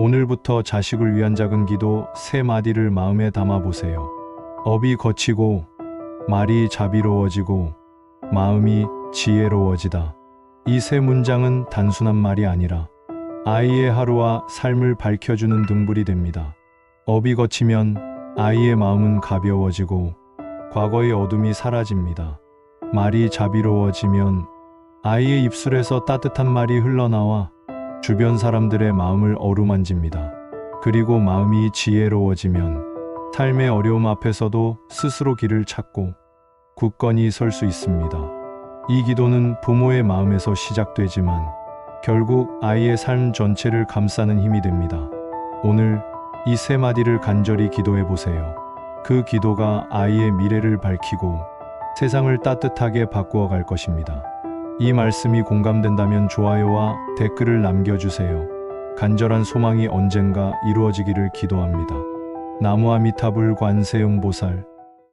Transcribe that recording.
오늘부터 자식을 위한 작은 기도 세 마디를 마음에 담아 보세요. 업이 거치고 말이 자비로워지고 마음이 지혜로워지다. 이 세 문장은 단순한 말이 아니라 아이의 하루와 삶을 밝혀주는 등불이 됩니다. 업이 거치면 아이의 마음은 가벼워지고 과거의 어둠이 사라집니다. 말이 자비로워지면 아이의 입술에서 따뜻한 말이 흘러나와 주변 사람들의 마음을 어루만집니다. 그리고 마음이 지혜로워지면 삶의 어려움 앞에서도 스스로 길을 찾고 굳건히 설 수 있습니다. 이 기도는 부모의 마음에서 시작되지만 결국 아이의 삶 전체를 감싸는 힘이 됩니다. 오늘 이 세 마디를 간절히 기도해 보세요. 그 기도가 아이의 미래를 밝히고 세상을 따뜻하게 바꾸어 갈 것입니다. 이 말씀이 공감된다면 좋아요와 댓글을 남겨주세요. 간절한 소망이 언젠가 이루어지기를 기도합니다. 나무아미타불 관세음보살